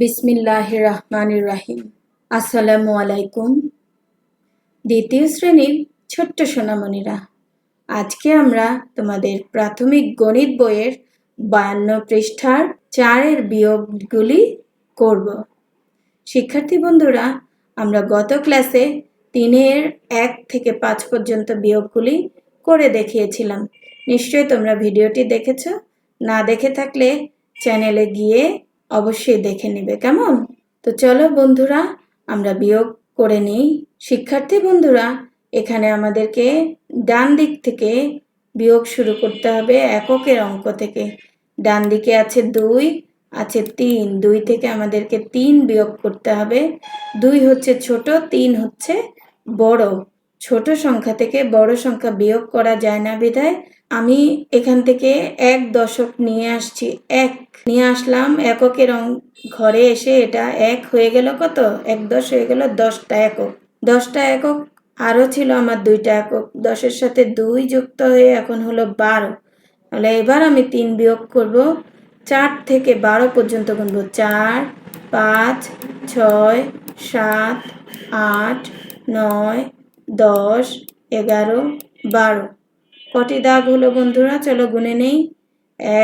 বিসমিল্লাহ রহমান রাহিম আসসালামু আলাইকুম। দ্বিতীয় শ্রেণির ছোট্ট সোনামণিরা, আজকে আমরা তোমাদের প্রাথমিক গণিত বইয়ের বায়ান্ন পৃষ্ঠার চারের বিয়োগগুলি করব। শিক্ষার্থী বন্ধুরা, আমরা গত ক্লাসে তিনের এক থেকে পাঁচ পর্যন্ত বিয়োগগুলি করে দেখিয়েছিলাম। নিশ্চয়ই তোমরা ভিডিওটি দেখেছ। না দেখে থাকলে চ্যানেলে গিয়ে অবশ্যই দেখে নিবে, কেমন? তো চলো বন্ধুরা, আমরা বিয়োগ করে নিই। শিক্ষার্থী বন্ধুরা, এখানে আমাদেরকে ডান দিক থেকে বিয়োগ শুরু করতে হবে এককের অঙ্ক থেকে। ডান দিকে আছে দুই, আছে তিন। দুই থেকে আমাদেরকে তিন বিয়োগ করতে হবে। দুই হচ্ছে ছোট, তিন হচ্ছে বড়। ছোট সংখ্যা থেকে বড় সংখ্যা বিয়োগ করা যায় না বিধায় আমি এখান থেকে এক দশক নিয়ে আসছি, এক। নিয়ে আসলাম এককের ঘরে এসে এটা এক হয়ে গেল কত? এক দশ হয়ে গেল দশটা একক। দশটা একক আরও ছিল আমার দুইটা একক। দশের সাথে দুই যুক্ত হয়ে এখন হলো বারো। তাহলে এবার আমি তিন বিয়োগ করব চার থেকে বারো পর্যন্ত গুনবো। চার, পাঁচ, ছয়, সাত, আট, নয়, দশ, এগারো, বারো। কটি দাগ হলো বন্ধুরা? চলো গুনে নেই।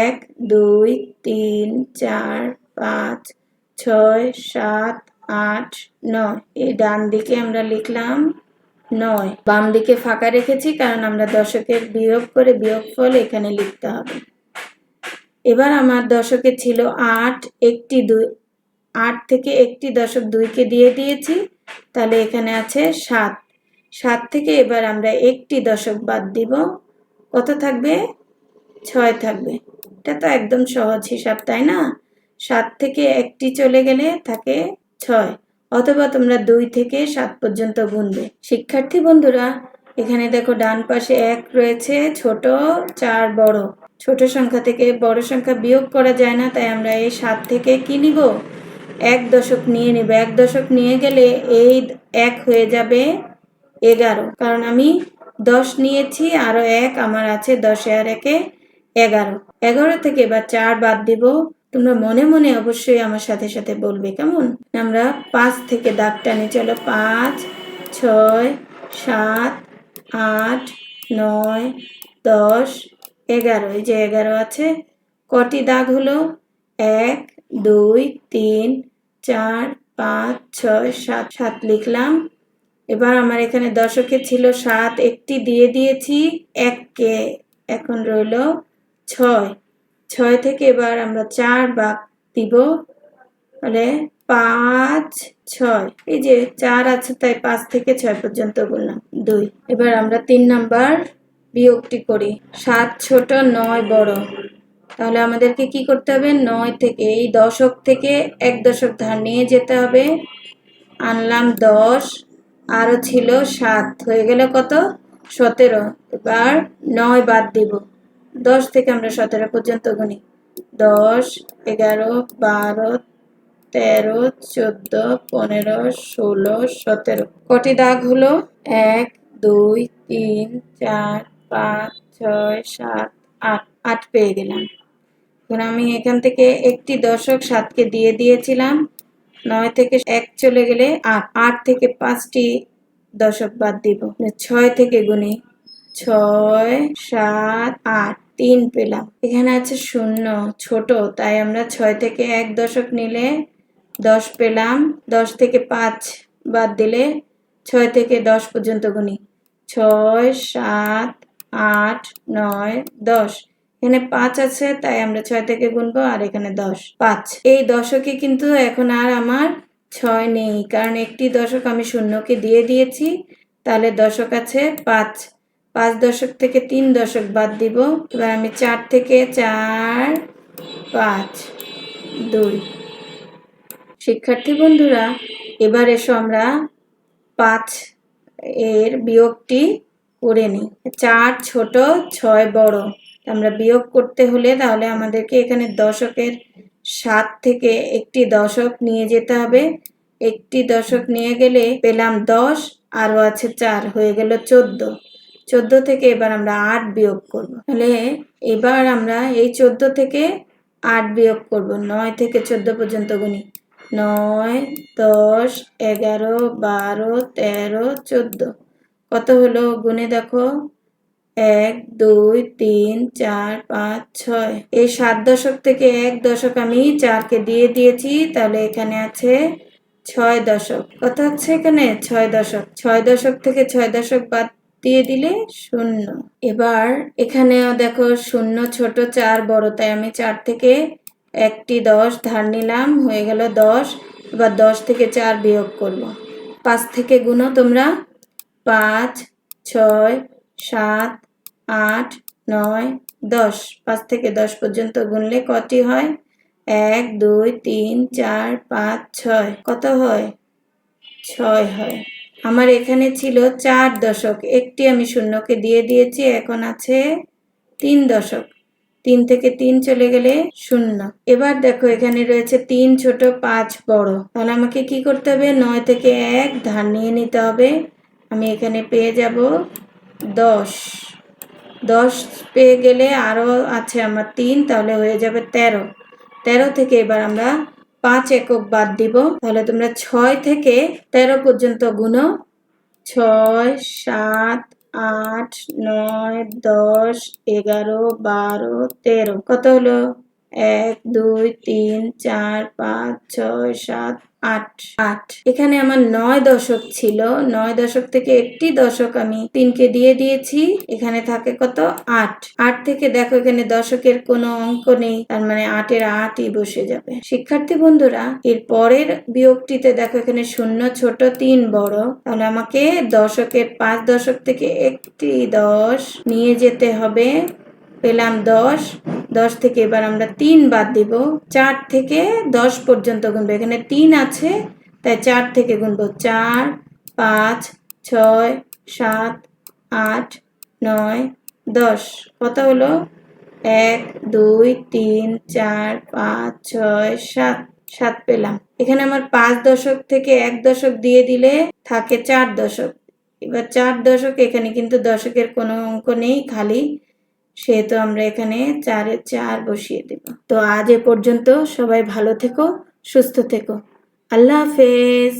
এক, দুই, তিন, চার, পাঁচ, ছয়, সাত, আট, নয়। এই ডান দিকে আমরা লিখলাম নয়। বাম দিকে ফাঁকা রেখেছি, কারণ আমরা দশকের বিয়োগ করে বিয়োগফল এখানে লিখতে হবে। এবার আমার দশকে ছিল আট, একটি দুই, আট থেকে একটি দশক দুইকে দিয়ে দিয়েছি, তাহলে এখানে আছে সাত। সাত থেকে এবার আমরা একটি দশক বাদ দিব। কত থাকবে? ছয় থাকবে। এটা তো একদম সহজ হিসাব, তাই না? সাত থেকে একটি চলে গেলে থাকে ছয়। অথবা তোমরা দুই থেকে সাত পর্যন্ত গুনবে। শিক্ষার্থী বন্ধুরা, এখানে দেখো ডান পাশে এক রয়েছে, ছোট, চার, বড়। ছোট সংখ্যা থেকে বড় সংখ্যা বিয়োগ করা যায় না, তাই আমরা এই সাত থেকে কি নিব? এক দশক নিয়ে নেব। এক দশক নিয়ে গেলে এই এক হয়ে যাবে এগারো। কারণ আমি দশ নিয়েছি, আরও এক আমার আছে, দশে আর একে এগারো। এগারো থেকে এবার চার বাদ দিব। তোমরা মনে মনে অবশ্যই আমার সাথে সাথে বলবে, কেমন? আমরা পাঁচ থেকে দাগ টানি, চলো পাঁচ, ছয়, সাত, আট, নয়, দশ, এগারো। এই যে এগারো আছে, কটি দাগ হলো? এক, দুই, তিন, চার, পাঁচ, ছয়, সাত। সাত লিখলাম। এবার আমার এখানে দশকে ছিল সাত, একটি দিয়ে দিয়েছি এককে এখন রইল ছয়। ছয় থেকে এবার আমরা চার বাক দিব, তাহলে পাঁচ, ছয়। এই যে চার আছে, তাই পাঁচ থেকে ছয় পর্যন্ত বললাম, দুই। এবার আমরা তিন নাম্বার বিয়োগটি করি, সাত ছোট, নয় বড়। তাহলে আমাদেরকে কি করতে হবে? নয় থেকে, এই দশক থেকে এক দশক ধার নিয়ে যেতে হবে। আনলাম দশ আরও ছিল সাত। হয়ে গেল কত? সতেরো। এবার নয় বাদ দিব। দশ থেকে আমরা সতেরো পর্যন্ত গুনি। দশ, এগারো, বারো, তেরো, চোদ্দ, পনেরো, ষোলো, সতেরো। কটি দাগ হলো? এক, দুই, তিন, চার, পাঁচ, ছয়, সাত, আট। আট পেয়ে গেলাম। এখন আমি এখান থেকে একটি দশক সাতকে দিয়ে দিয়েছিলাম। নয় থেকে এক চলে গেলে আট। আট থেকে পাঁচটি দশক বাদ দিব। ছয় থেকে গুনি ছয়, সাত, আট, তিন পেলাম। এখানে আছে শূন্য, ছোট, তাই আমরা ছয় থেকে এক দশক নিলে দশ পেলাম। দশ থেকে পাঁচ বাদ দিলে ছয় থেকে দশ পর্যন্ত গুনি ছয়, সাত, আট, নয়, দশ। এখানে পাঁচ আছে, তাই আমরা ছয় থেকে গুনবো, আর এখানে দশ। পাঁচ। এই দশকে কিন্তু এখন আর আমার ছয় নেই, কারণ একটি দশক আমি শূন্যকে দিয়ে দিয়েছি, তাহলে দশক আছে পাঁচ। পাঁচ দশক থেকে তিন দশক বাদ দিব, এবার আমি চার থেকে চার, পাঁচ, দুই। শিক্ষার্থী বন্ধুরা, এবার এসো আমরা পাঁচ এর বিয়োগটি করে নিই। চার ছোট, ছয় বড়। আমরা বিয়োগ করতে হলে তাহলে আমাদেরকে এখানে দশকের সাত থেকে একটি দশক নিয়ে যেতে হবে। একটি দশক নিয়ে গেলে পেলাম দশ, আরও আছে চার, হয়ে গেল চোদ্দ। চোদ্দ থেকে এবার আমরা আট বিয়োগ করব। তাহলে এবার আমরা এই চোদ্দ থেকে আট বিয়োগ করব। নয় থেকে চোদ্দ পর্যন্ত গুনি নয়, দশ, এগারো, বারো, তেরো, চোদ্দ। কত হলো? গুনে দেখো। এক, দুই, তিন, চার, পাঁচ, ছয়। এই সাত দশক থেকে এক দশক আমি চারকে দিয়ে দিয়েছি, তাহলে এখানে আছে ছয় দশক। কত হচ্ছে এখানে? ছয় দশক। ছয় দশক থেকে ছয় দশক বাদ দিয়ে দিলে শূন্য। এবার এখানেও দেখো শূন্য, ছোট চার, বড়, তাই আমি চার থেকে একটি দশ ধার নিলাম, হয়ে গেল দশ। এবার দশ থেকে চার বিয়োগ করব। পাঁচ থেকে গুণো তোমরা পাঁচ, ছয়, সাত আট, নয়, দশ। পাঁচ থেকে দশ পর্যন্ত গুনলে কটি হয়? এক, দুই, তিন, চার, পাঁচ, ছয়। কত হয়? ছয় হয়। আমার এখানে ছিল চার দশক। একটি আমি শূন্যকে দিয়ে দিয়েছি, এখন আছে তিন দশক। তিন থেকে তিন চলে গেলে শূন্য। এবার দেখো, এখানে রয়েছে তিন ছোট, পাঁচ বড়। তাহলে আমাকে কি করতে হবে? নয় থেকে এক ধার নিয়ে নিতে হবে। আমি এখানে পেয়ে যাব দশ। দশ পেয়ে গেলে আরও আছে আমার তিন, তাহলে হয়ে যাবে তেরো। তেরো থেকে এবার আমরা পাঁচ একক বাদ দিব। তাহলে তোমরা ছয় থেকে তেরো পর্যন্ত গুনো। ছয়, সাত, আট, নয়, দশ, এগারো, বারো, তেরো। কত হলো? এক, দুই, তিন, চার, পাঁচ, ছয়, সাত, আট। আট। এখানে আমার নয় দশক ছিল। নয় দশক থেকে একটি দশক আমি তিনকে দিয়ে দিয়েছি। এখানে থাকে কত? আট। আট থেকে দেখো এখানে দশকের কোনো অঙ্ক নেই। তার মানে আটের আটই বসে যাবে। শিক্ষার্থী বন্ধুরা, এর পরের বিয়োগটিতে দেখো এখানে শূন্য, ছোট, তিন, বড়। তাহলে আমাকে দশকের পাঁচ দশক থেকে একটি দশ নিয়ে যেতে হবে। পেলাম দশ দশ থেকে এবার আমরা তিন বাদ দিব। চার থেকে দশ পর্যন্ত গুনবো। এখানে তিন আছে, তাই চার থেকে গুনবো। চার, পাঁচ, ছয়, সাত, আট, নয়, দশ। কত হলো? এক, দুই, তিন, চার, পাঁচ, ছয়, সাত। সাত পেলাম। এখানে আমার পাঁচ দশক থেকে এক দশক দিয়ে দিলে থাকে চার দশক। এবার চার দশক এখানে কিন্তু দশকের কোনো অঙ্ক নেই, খালি সেহেতু আমরা এখানে চারে, চার বসিয়ে দেব। তো আজ এ পর্যন্ত সবাই ভালো থেকো, সুস্থ থেকো। আল্লাহ হাফেজ।